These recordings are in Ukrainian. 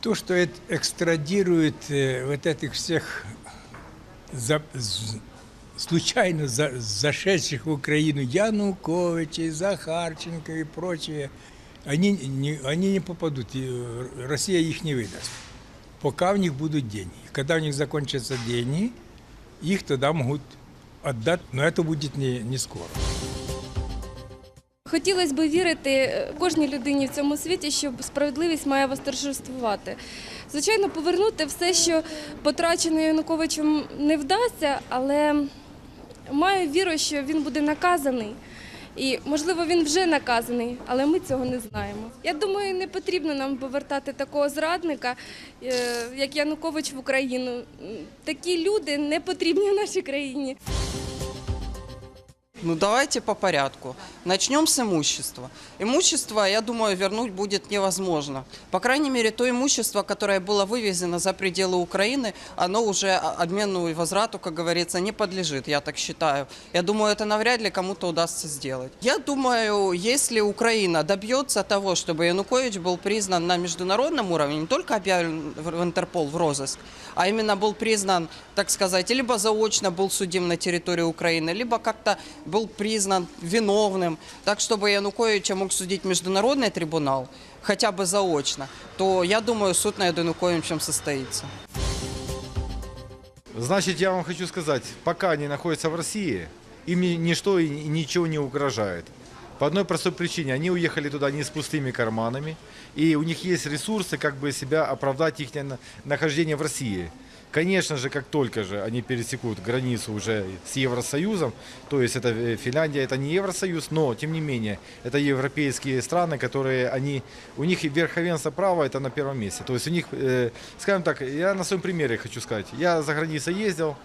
То, что это экстрадирует э, вот этих всех за- з- случайно за- зашедших в Украину Януковичей, Захарченко и прочие, они не, они не попадут, и э, Россия их не выдаст, пока у них будут деньги. Когда у них закончатся деньги, их тогда могут отдать, но это будет не, не скоро. Хотілося б вірити е, кожній людині в цьому світі, що справедливість має восторжествувати. Звичайно, повернути все, що потрачено Януковичем, не вдасться, але маю віру, що він буде наказаний. І, можливо, він вже наказаний, але ми цього не знаємо. Я думаю, не потрібно нам повертати такого зрадника, е, як Янукович в Україну. Такі люди не потрібні в нашій країні. Ну давайте по порядку. Начнем с имущества. Имущество, я думаю, вернуть будет невозможно. По крайней мере, то имущество, которое было вывезено за пределы Украины, оно уже обмену и возврату, как говорится, не подлежит, я так считаю. Я думаю, это навряд ли кому-то удастся сделать. Я думаю, если Украина добьется того, чтобы Янукович был признан на международном уровне, не только объявлен в Интерпол в розыск, а именно был признан, так сказать, либо заочно был судим на территории Украины, либо как-то был признан виновным, так чтобы Януковича мог судить международный трибунал, хотя бы заочно, то я думаю, суд над Януковичем состоится. Значит, я вам хочу сказать, пока они находятся в России, им ни- ничто и ничего не угрожает. По одной простой причине. Они уехали туда не с пустыми карманами, и у них есть ресурсы, как бы себя оправдать их на- нахождение в России. Конечно же, как только же они пересекут границу уже с Евросоюзом, то есть это э, Финляндия, это не Евросоюз, но тем не менее это европейские страны, которые они, у них и верховенство права это на первом месте. То есть у них, э, скажем так, я на своем примере хочу сказать, я за границей ездил,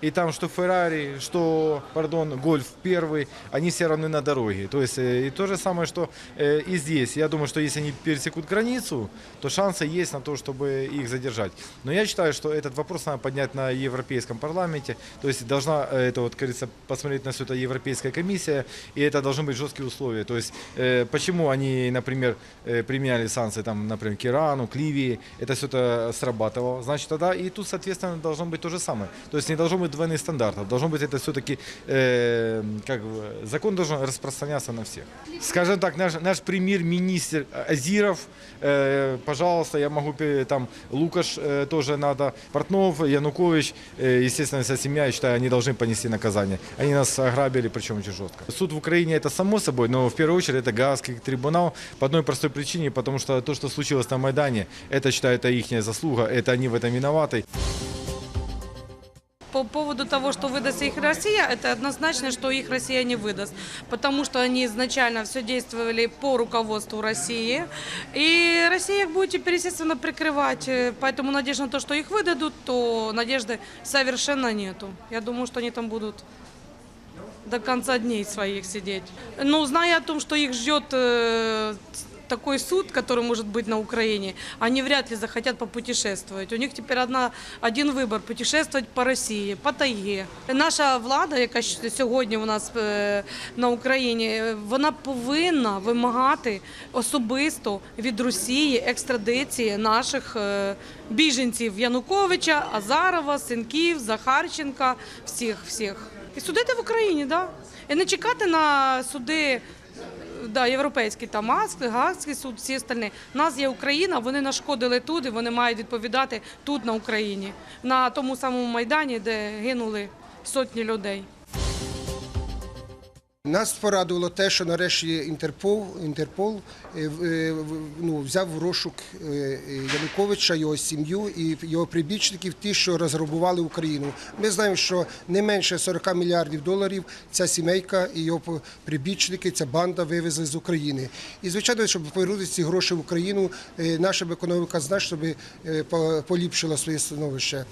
и там что Феррари, что, пардон, Гольф первый, они все равны на дороге. То есть и то же самое, что и здесь. Я думаю, что если они пересекут границу, то шансы есть на то, чтобы их задержать. Но я считаю, что этот вопрос надо поднять на Европейском парламенте. То есть должна, это вот, говорится, посмотреть на все это Европейская комиссия, и это должны быть жесткие условия. То есть почему они, например, применяли санкции, там, например, к Ирану, к Ливии, это все это срабатывало. Значит, тогда и тут, соответственно, должно быть то же самое. То есть не должно быть двойных стандартов. Должно быть это все-таки, э, как закон должен распространяться на всех. Скажем так, наш, наш премьер-министр Азиров, э, пожалуйста, я могу, там, Лукаш э, тоже надо, Портнов, Янукович, э, естественно, вся семья, я считаю, они должны понести наказание. Они нас ограбили, причем очень жестко. Суд в Украине это само собой, но в первую очередь это Гаагский трибунал по одной простой причине, потому что то, что случилось на Майдане, это, считаю, это их заслуга, это они в этом виноваты. По поводу того, что выдаст их Россия, это однозначно, что их Россия не выдаст, потому что они изначально все действовали по руководству России, и Россия их будет теперь, естественно, прикрывать, Э, поэтому надежда на то, что их выдадут, то надежды совершенно нету. Я думаю, что они там будут до конца дней своих сидеть. Но зная о том, что их ждет э, такой суд, который может быть на Украине, они вряд ли захотят попутешествовать. У них теперь одна, один вибор – путешествовать по Росії, по тайге. Наша влада, яка сьогодні у нас е, на Україні, вона повинна вимагати особисто від Росії екстрадиції наших е, біженців Януковича, Азарова, Синків, Захарченка, всіх всіх. І судити в Україні, да. І не чекати на суди да, європейський там маск, Гаагський суд, всі остальні. У нас є Україна, вони нашкодили тут, і вони мають відповідати тут на Україні, на тому самому майдані, де гинули сотні людей. Нас порадувало те, що нарешті Інтерпол, Інтерпол е, е, ну, взяв в розшук е, Януковича, його сім'ю і його прибічників, ті, що розграбували Україну. Ми знаємо, що не менше 40 мільярдів доларів ця сімейка і його прибічники, ця банда вивезли з України. І звичайно, щоб повернути ці гроші в Україну, наша економіка значно би поліпшила своє становище.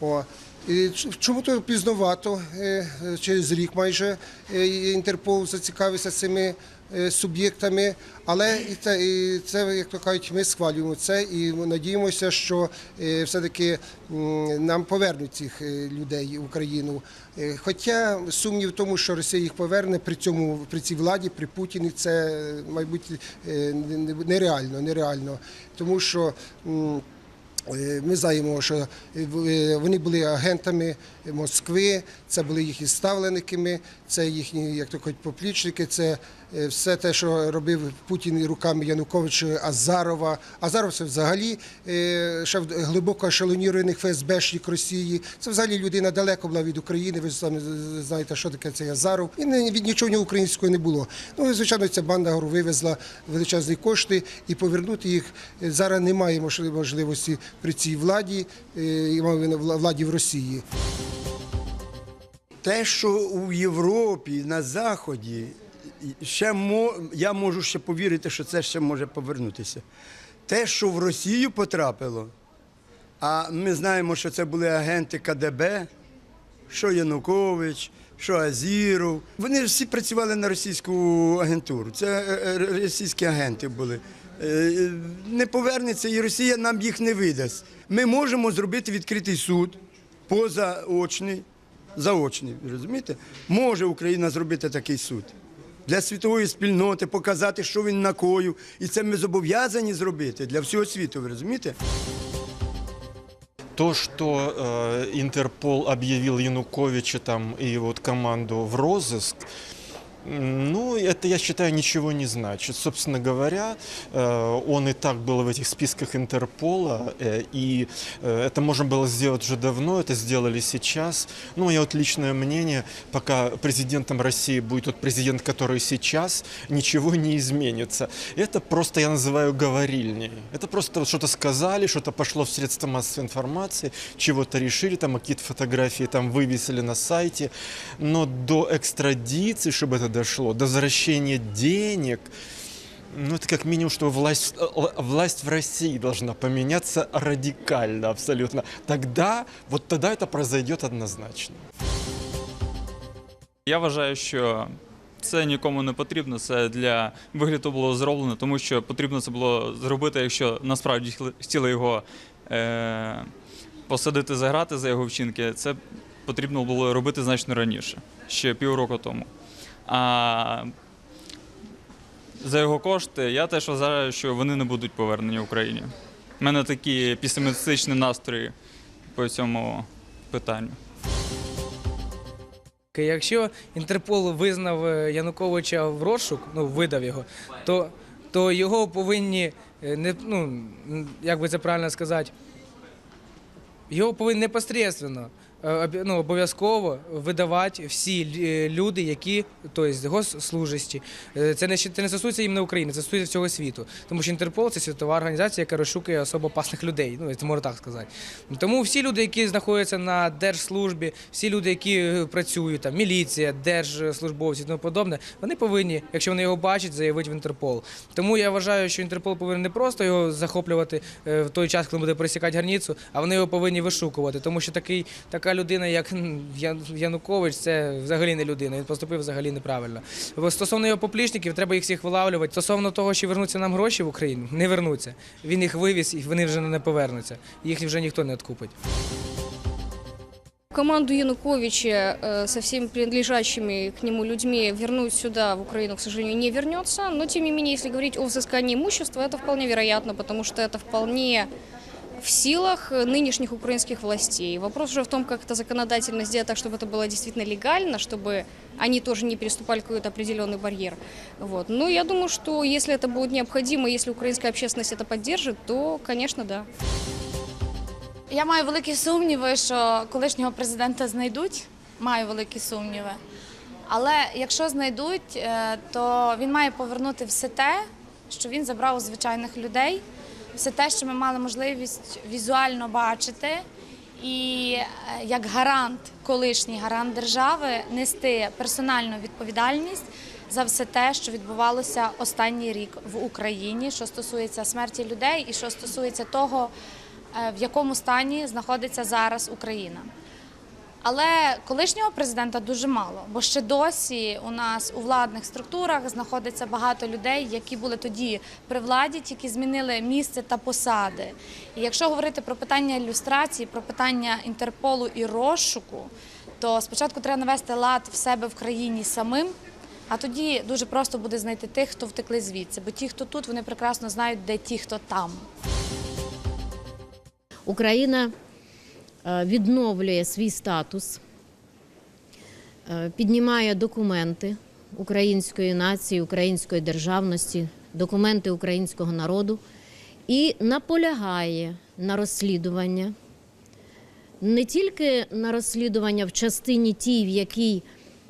О. І Чому то пізновато, е, е, через рік майже е, Інтерпол зацікавився цими суб'єктами, але це, це, як то кажуть, ми схвалюємо це і надіємося, що все-таки нам повернуть цих людей в Україну. Хоча сумнів в тому, що Росія їх поверне при цьому при цій владі, при Путіні, це, мабуть, не- не- нереально, нереально. Тому що. Е, Ми знаємо, що е, е, вони були агентами Москви, це були їхні ставленниками, це їхні, як то кажуть, поплічники, це е, все те, що робив Путін руками Януковича, Азарова. Азаров це взагалі ще глибоко ешелонірований ФСБшник Росії. Це взагалі людина далеко була від України. Ви самі знаєте, що таке цей Азаров. І від нічого українського не було. Ну, і, звичайно, ця банда говорю, вивезла величезні кошти і повернути їх зараз немає можли- можливості при цій владі, е, і владі в Росії. Те, що у Європі на Заході, ще мо, я можу ще повірити, що це ще може повернутися. Те, що в Росію потрапило, а ми знаємо, що це були агенти КДБ, що Янукович, що Азіров. Вони всі працювали на російську агентуру. Це е, е, російські агенти були. Е, Не повернеться і Росія нам їх не видасть. Ми можемо зробити відкритий суд позаочний, заочний, ви розумієте? Може Україна зробити такий суд для світової спільноти, показати, що він накоїв. І це ми зобов'язані зробити для всього світу, ви розумієте? То, что э, Интерпол объявил Януковича там и вот команду в розыск, м, ну, это, я считаю, ничего не значит. Собственно говоря, э, он и так был в этих списках Интерпола, э, и э, это можно было сделать уже давно, это сделали сейчас. Ну, я вот личное мнение, пока президентом России будет тот президент, который сейчас, ничего не изменится. Это просто я называю говорильней. Это просто что-то сказали, что-то пошло в средства массовой информации, чего-то решили, там какие-то фотографии там вывесили на сайте. Но до экстрадиции, чтобы это дошло, до возвращения денег, ну, это как минимум, что власть, э, власть в России должна поменяться радикально абсолютно. Тогда, вот тогда это произойдет однозначно. Я вважаю, що це нікому не потрібно. Це для вигляду було зроблено, тому що потрібно це було зробити, якщо насправді хотіли- хотіли його е- посадити за грати за його вчинки. Це потрібно було робити значно раніше, ще півроку тому. А за його кошти я теж вважаю, що вони не будуть повернені Україні. У мене такі песимістичні настрої по цьому питанню. Якщо Інтерпол визнав е, Януковича в розшук, ну видав його, то, то його повинні е, не ну як би це правильно сказати, його повинні непосредственно ну, обов'язково видавати всі е, люди, які тобто, госслужащі. Е, Це не це не стосується іменно України, це стосується всього світу. Тому що Інтерпол це світова організація, яка розшукує особо опасних людей. Ну, це можна так сказати. Тому всі люди, які знаходяться на держслужбі, всі люди, які е, працюють, там міліція, держслужбовці і тому подобне, вони повинні, якщо вони його бачать, заявити в Інтерпол. Тому я вважаю, що Інтерпол повинен не просто його захоплювати е, в той час, коли буде пересікати границю, а вони його повинні вишукувати. Тому що такий, така людина, як м, Ян- Янукович, це взагалі не людина. Він поступив взагалі неправильно. Бо Стосовно його поплічників, треба їх всіх вилавлювати. Стосовно того, чи вернуться нам гроші в Україну, не вернуться. Він їх вивіз, і вони вже не повернуться. Їх вже ніхто не відкупить. Команду Януковича э, со всеми принадлежащими к нему людьми вернуть сюда, в Украину, к сожалению, не вернется. Но, тем не менее, если говорить о взыскании имущества, это вполне вероятно, потому что это вполне в силах э, нынешних украинских властей. Вопрос уже в том, как это законодательно сделать так, чтобы это было действительно легально, чтобы они тоже не переступали какой-то определенный барьер. Вот. Ну, я думаю, что если это будет необходимо, если украинская общественность это поддержит, то, конечно, да. Я маю великі сумніви, що колишнього президента знайдуть. Маю великі сумніви. Але якщо знайдуть, е, то він має повернути все те, що він забрав у звичайних людей, все те, що ми мали можливість візуально бачити, і е, як гарант, колишній гарант держави, нести персональну відповідальність за все те, що відбувалося останній рік в Україні, що стосується смерті людей і що стосується того, е, в якому стані знаходиться зараз Україна. Але колишнього президента дуже мало, бо ще досі у нас у владних структурах знаходиться багато людей, які були тоді при владі, тільки змінили місце та посади. І якщо говорити про питання ілюстрації, про питання Інтерполу і розшуку, то спочатку треба навести лад в себе в країні самим. А тоді дуже просто буде знайти тих, хто втекли звідси, бо ті, хто тут, вони прекрасно знають, де ті, хто там. Україна відновлює свій статус, е, піднімає документи української нації, української державності, документи українського народу і наполягає на розслідування не тільки на розслідування в частині тій, в якій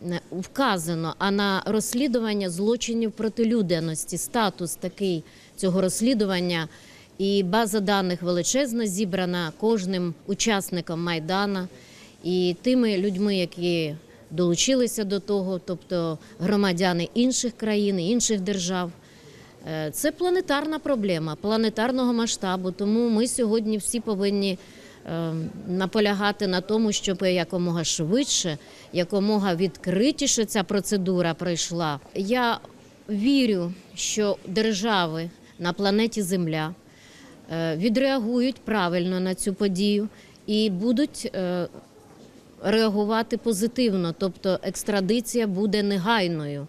е, вказано, а на розслідування злочинів проти людяності. Статус такий цього розслідування і база даних величезна зібрана кожним учасником Майдана і тими людьми, які долучилися до того, тобто громадяни інших країн, інших держав. Е, Це планетарна проблема планетарного масштабу. Тому ми сьогодні всі повинні е, наполягати на тому, щоб якомога швидше, якомога відкритіше ця процедура пройшла. Я вірю, що держави на планеті Земля відреагують правильно на цю подію і будуть е, реагувати позитивно, тобто екстрадиція буде негайною.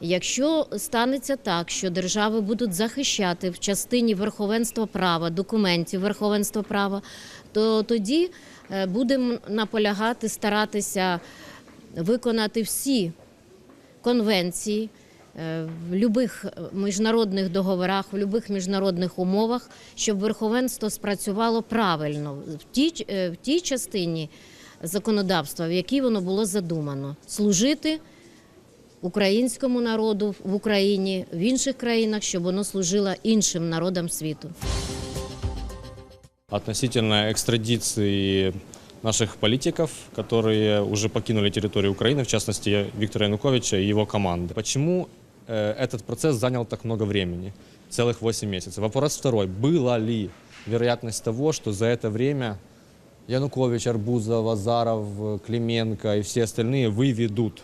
Якщо станеться так, що держави будуть захищати в частині верховенства права, документів верховенства права, то тоді е, будемо наполягати, старатися виконати всі конвенції е, в будь-яких міжнародних договорах, в будь-яких міжнародних умовах, щоб верховенство спрацювало правильно в тій, е, в тій частині законодавства, в якій воно було задумано, служити українському народу в Україні, в інших країнах, щоб воно служило іншим народам світу. относительно экстрадиции наших политиков, которые уже покинули территорию Украины, в частности Виктора Януковича и его команды. Почему э, этот процесс занял так много времени? Целых 8 месяцев. Вопрос второй. Была ли вероятность того, что за это время Янукович, Арбузов, Азаров, Клименко и все остальные выведут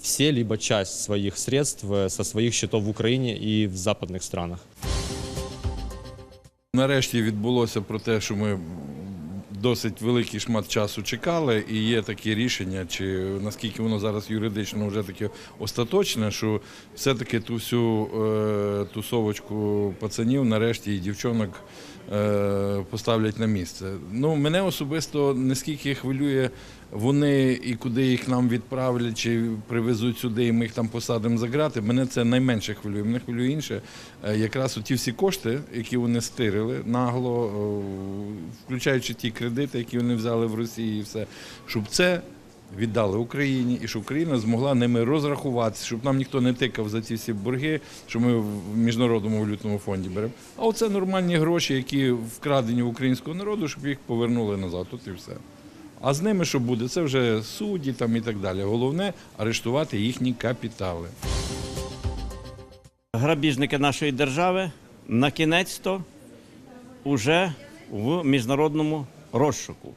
все либо часть своих средств э, со своих счетов в Украине и в западных странах? Нарешті відбулося про те, що ми досить великий шмат часу чекали, і є такі рішення, чи наскільки воно зараз юридично вже таке остаточне, що все-таки ту всю е, тусовочку пацанів нарешті і дівчонок е, поставлять на місце. Ну, мене особисто наскільки хвилює вони і куди їх нам відправлять, чи привезуть сюди, і ми їх там посадимо за грати. Мене це найменше хвилює. Мене хвилює інше. Е, Якраз ті всі кошти, які вони стирили нагло, е, включаючи ті кредити, які вони взяли в Росії, і все, щоб це. Віддали Україні, і щоб Україна змогла ними розрахуватися, щоб нам ніхто не тикав за ці всі борги, що ми в міжнародному валютному фонді беремо. А оце нормальні гроші, які вкрадені в українського народу, щоб їх повернули назад. Тут і все. А з ними що буде? Це вже судді там і так далі. Головне арештувати їхні капітали. грабіжники нашої держави на кінець-то вже в міжнародному розшуку.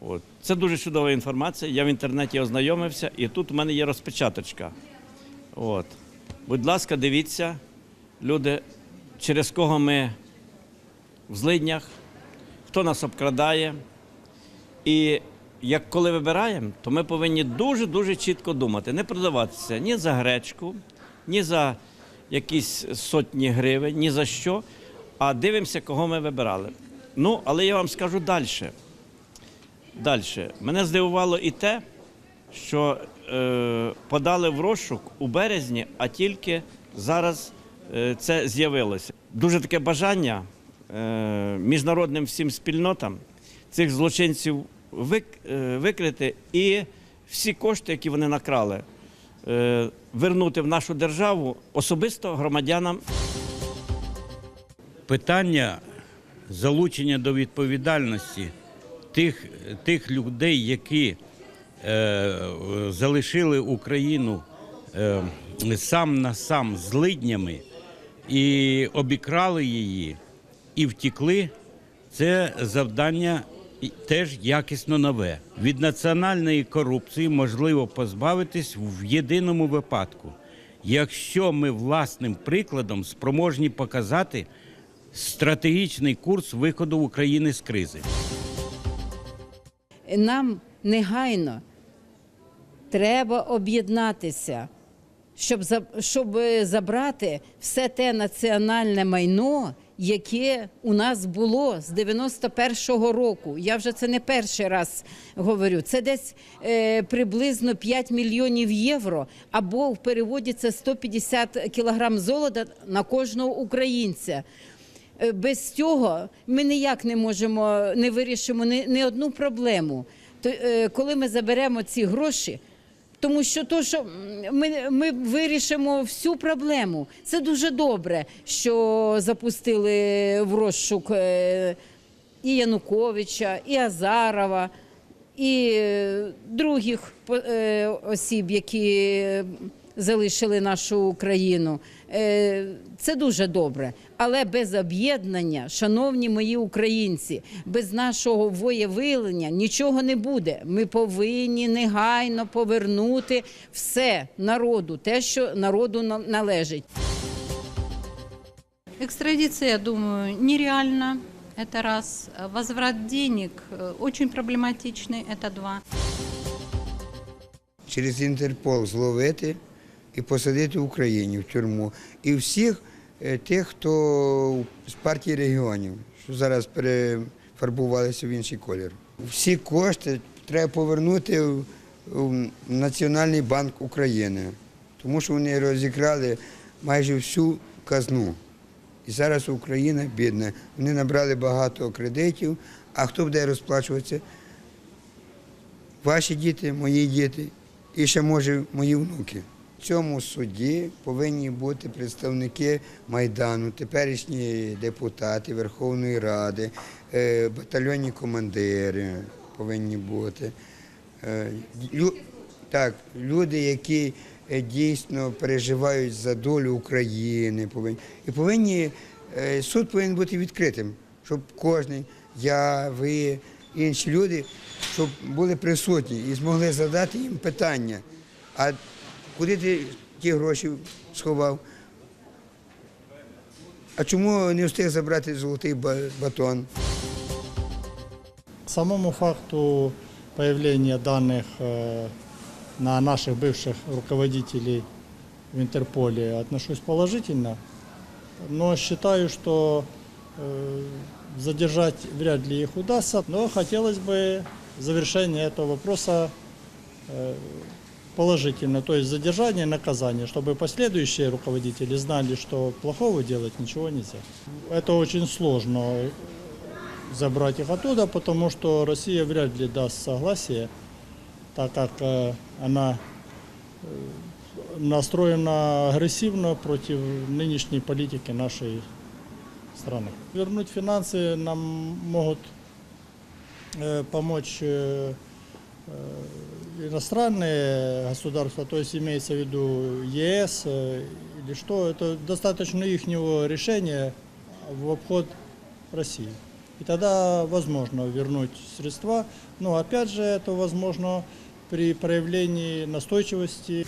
От. Це дуже чудова інформація. Я в інтернеті ознайомився, і тут у мене є розпечаточка. От. Будь ласка, дивіться, люди, через кого ми в злиднях, хто нас обкрадає. І як коли вибираємо, то ми повинні дуже-дуже чітко думати, не продаватися ні за гречку, ні за якісь сотні гривень, ні за що, а дивимося, кого ми вибирали. Ну, але я вам скажу далі. Далі. Мене здивувало і те, що е, подали в розшук у березні, а тільки зараз е, це з'явилося. Дуже таке бажання е, міжнародним всім спільнотам цих злочинців викрити і всі кошти, які вони накрали, е, вернути в нашу державу особисто громадянам. Питання залучення до відповідальності тих, тих людей, які е, залишили Україну е, сам на сам з лиднями і обікрали її і втікли, це завдання теж якісно нове. Від національної корупції можливо позбавитись в єдиному випадку, якщо ми власним прикладом спроможні показати стратегічний курс виходу України з кризи. Нам негайно треба об'єднатися, щоб, щоб забрати все те національне майно, яке у нас було з 91-го року. Я вже це не перший раз говорю. Це десь е, приблизно 5 мільйонів євро, або в переводі це 150 кілограм золота на кожного українця. Е, Без цього ми ніяк не можемо, не вирішимо ні, ні одну проблему. То, е, коли ми заберемо ці гроші, тому що то, що ми, ми вирішимо всю проблему. Це дуже добре, що запустили в розшук е, і Януковича, і Азарова, і е, других е, осіб, які залишили нашу країну. Е, Це дуже добре. Але без об'єднання, шановні мої українці, без нашого воєвилення нічого не буде. Ми повинні негайно повернути все народу, те, що народу на- належить. Экстрадиция, я думаю, нереально. Это раз. Возврат денег э, очень проблематичный. Это два. через Інтерпол зловити і посадити в Україні в тюрму. І всіх е, тих, хто з партії регіонів, що зараз перефарбувалися в інший колір. Всі кошти треба повернути в, Національний банк України, тому що вони розікрали майже всю казну. І зараз Україна бідна. Вони набрали багато кредитів. А хто буде розплачуватися? Ваші діти, мої діти і ще може мої внуки. Цьому суді повинні бути представники Майдану, теперішні депутати Верховної Ради, е, батальйонні командири повинні бути. Е, Так, люди, які е, дійсно переживають за долю України, повинні. І повинні, суд повинен бути відкритим, щоб кожен, я, ви, інші люди, щоб були присутні і змогли задати їм питання. А куди ти ті гроші сховав? А чому не встиг забрати золотий ба- батон? Самому факту появления данных э, на наших бывших руководителей в Интерполе отношусь положительно, но считаю, что э, задержать вряд ли их удастся, но хотелось бы завершение этого вопроса э, положительно, то есть задержание наказание, чтобы последующие руководители знали, что плохого делать ничего нельзя. Это очень сложно забрать их оттуда, потому что Россия вряд ли даст согласие, так как э, она э, настроена агрессивно против нынешней политики нашей страны. Вернуть финансы нам могут э, помочь иностранные государства, то есть имеется в виду ЕС э, или что, это достаточно их решения в обход России. И тогда возможно вернуть средства, но опять же это возможно при проявлении настойчивости.